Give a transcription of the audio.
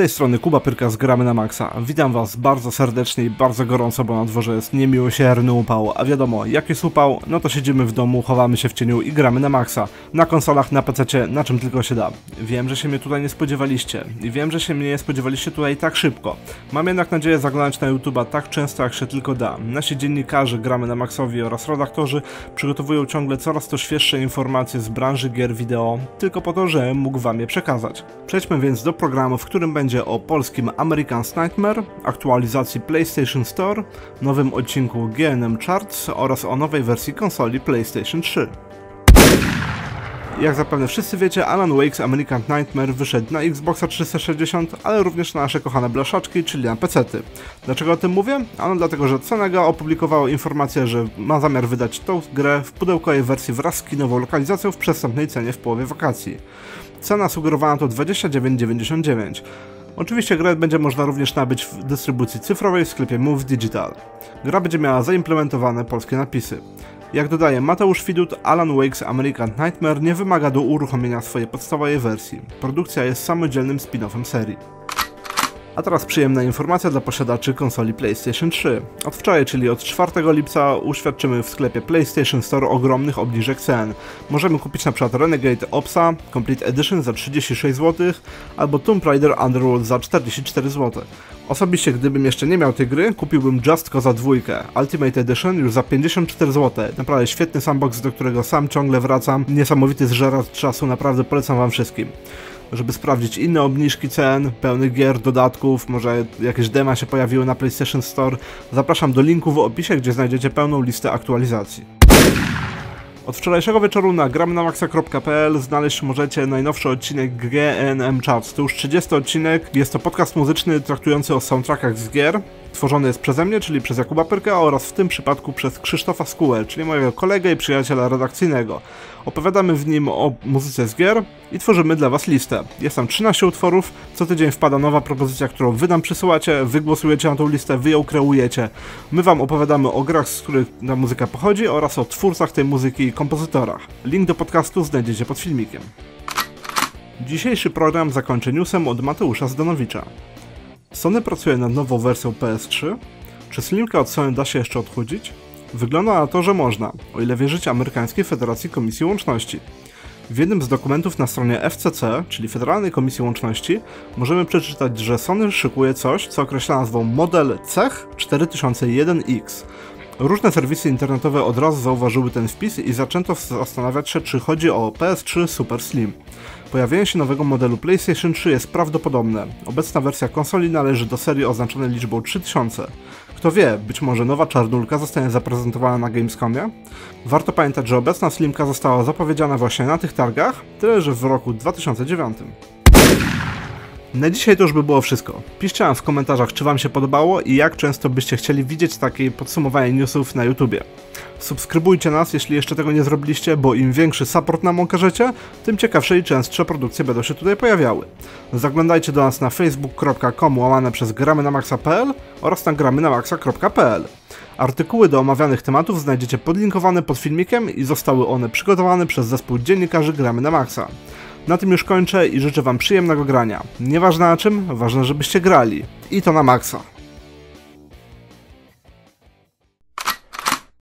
tej strony Kuba Pyrka z Gramy na Maxa. Witam was bardzo serdecznie i bardzo gorąco, bo na dworze jest niemiłosierny upał. A wiadomo, jak jest upał, no to siedzimy w domu, chowamy się w cieniu i gramy na Maxa. Na konsolach, na PC, na czym tylko się da. Wiem, że się mnie tutaj nie spodziewaliście. I wiem, że się mnie nie spodziewaliście tutaj tak szybko. Mam jednak nadzieję zaglądać na YouTube'a tak często, jak się tylko da. Nasi dziennikarze Gramy na Maxowi oraz redaktorzy przygotowują ciągle coraz to świeższe informacje z branży gier wideo, tylko po to, że mógł wam je przekazać. Przejdźmy więc do programu, w którym będzie o polskim American's Nightmare, aktualizacji PlayStation Store, nowym odcinku GNM Charts oraz o nowej wersji konsoli PlayStation 3. Jak zapewne wszyscy wiecie, Alan Wake's American Nightmare wyszedł na Xboxa 360, ale również na nasze kochane blaszaczki, czyli na PC-ty. Dlaczego o tym mówię? Ano dlatego, że Cenega opublikowało informację, że ma zamiar wydać tą grę w pudełkowej wersji wraz z kinową lokalizacją w przestępnej cenie w połowie wakacji. Cena sugerowana to 29,99. Oczywiście grę będzie można również nabyć w dystrybucji cyfrowej w sklepie Move Digital. Gra będzie miała zaimplementowane polskie napisy. Jak dodaje Mateusz Widut, Alan Wake's American Nightmare nie wymaga do uruchomienia swojej podstawowej wersji. Produkcja jest samodzielnym spin-offem serii. A teraz przyjemna informacja dla posiadaczy konsoli PlayStation 3. Od wczoraj, czyli od 4 lipca, uświadczymy w sklepie PlayStation Store ogromnych obniżek cen. Możemy kupić np. Renegade Opsa Complete Edition za 36 zł albo Tomb Raider Underworld za 44 zł. Osobiście, gdybym jeszcze nie miał tej gry, kupiłbym Just Cause dwójkę, Ultimate Edition już za 54 zł. Naprawdę świetny sandbox, do którego sam ciągle wracam. Niesamowity zżeracz czasu, naprawdę polecam wam wszystkim żeby sprawdzić inne obniżki cen, pełnych gier, dodatków, może jakieś dema się pojawiły na PlayStation Store. Zapraszam do linku w opisie, gdzie znajdziecie pełną listę aktualizacji. Od wczorajszego wieczoru na gramnamaxa.pl znaleźć możecie najnowszy odcinek GNM Charts. To już 30 odcinek. Jest to podcast muzyczny traktujący o soundtrackach z gier. Tworzony jest przeze mnie, czyli przez Jakuba Pyrka oraz w tym przypadku przez Krzysztofa Skułę, czyli mojego kolegę i przyjaciela redakcyjnego. Opowiadamy w nim o muzyce z gier i tworzymy dla Was listę. Jest tam 13 utworów, co tydzień wpada nowa propozycja, którą Wy nam przysyłacie, Wy głosujecie na tą listę, Wy ją kreujecie. My Wam opowiadamy o grach, z których ta muzyka pochodzi oraz o twórcach tej muzyki i kompozytorach. Link do podcastu znajdziecie pod filmikiem. Dzisiejszy program zakończę newsem od Mateusza Zdanowicza. Sony pracuje nad nową wersją PS3. Czy Slimka od Sony da się jeszcze odchudzić? Wygląda na to, że można, o ile wierzyć amerykańskiej Federacji Komisji Łączności. W jednym z dokumentów na stronie FCC, czyli Federalnej Komisji Łączności, możemy przeczytać, że Sony szykuje coś, co określa nazwą model CECH 4001X. Różne serwisy internetowe od razu zauważyły ten wpis i zaczęto zastanawiać się, czy chodzi o PS3 Super Slim. Pojawienie się nowego modelu PlayStation 3 jest prawdopodobne. Obecna wersja konsoli należy do serii oznaczonej liczbą 3000. Kto wie, być może nowa czarnulka zostanie zaprezentowana na Gamescomie? Warto pamiętać, że obecna Slimka została zapowiedziana właśnie na tych targach, tyle że w roku 2009. Na dzisiaj to już by było wszystko. Piszcie nam w komentarzach, czy Wam się podobało i jak często byście chcieli widzieć takie podsumowanie newsów na YouTubie. Subskrybujcie nas, jeśli jeszcze tego nie zrobiliście, bo im większy support nam okażecie, tym ciekawsze i częstsze produkcje będą się tutaj pojawiały. Zaglądajcie do nas na facebook.com łamane przez gramy na maxa.pl oraz na gramy na maxa.pl. Artykuły do omawianych tematów znajdziecie podlinkowane pod filmikiem i zostały one przygotowane przez zespół dziennikarzy Gramy na Maxa. Na tym już kończę i życzę Wam przyjemnego grania. Nieważne na czym, ważne żebyście grali. I to na maksa.